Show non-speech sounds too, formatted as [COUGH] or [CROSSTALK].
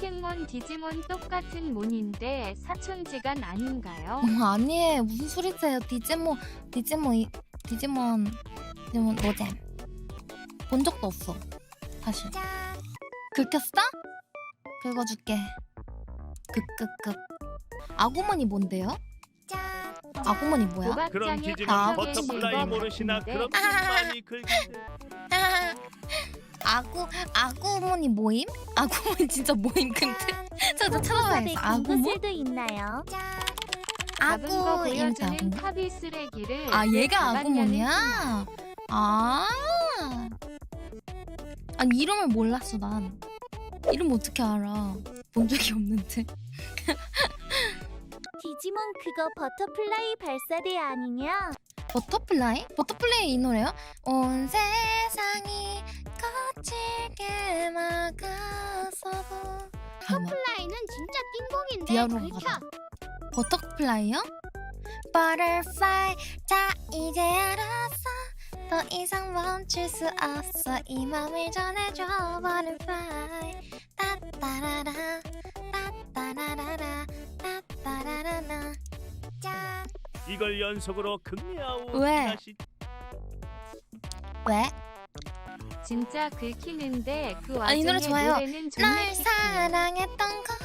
포켓몬 디지몬 똑같은 몬인데 사촌지간 아닌가요? 어, 아니에요. 무슨 소리세요? 디지몬 디지몬 이- 디지몬 디지몬 노잼. 본 적도 없어. 사실 긁혔어? 긁어줄게. 급급급 아구몬이 뭔데요? 아구몬이 뭐야? 호박장에 디지몬 아, 버터플라이 모르시나? 그런 분 많이 긁는데 [LAUGHS] 아구 아구몬이 모임? 아구몬 진짜 모임 근데 [LAUGHS] 저도 찾아봐야겠어 아구몬? 구슬도 있나요? 작은 거 아구임 보여주는 아구 쓰레기를 아왜 얘가 아구몬이야? 아 아니 이름을 몰랐어 난 이름 어떻게 알아 본 적이 없는데 [LAUGHS] 디지몬 그거 버터플라이 발사대 아니냐? 버터플라이? 버터플라이 이 노래요? 온 세상이 거칠게 막아서도. 잠깐만 플라이는 진짜 띵봉인데 디아로가 가다 버터플라이요? Butterfly 자 이제 알았어 더 이상 멈출 수 없어. 이 맘을 전해줘 Butterfly 따따라라 따따라라라 따따라라라. 짠 이걸 연속으로 극미아웃 왜? 왜? 진짜 긁히는데 그 아, 이 노래 와중에 좋아요. 노래는 날 섹시해. 사랑했던 걸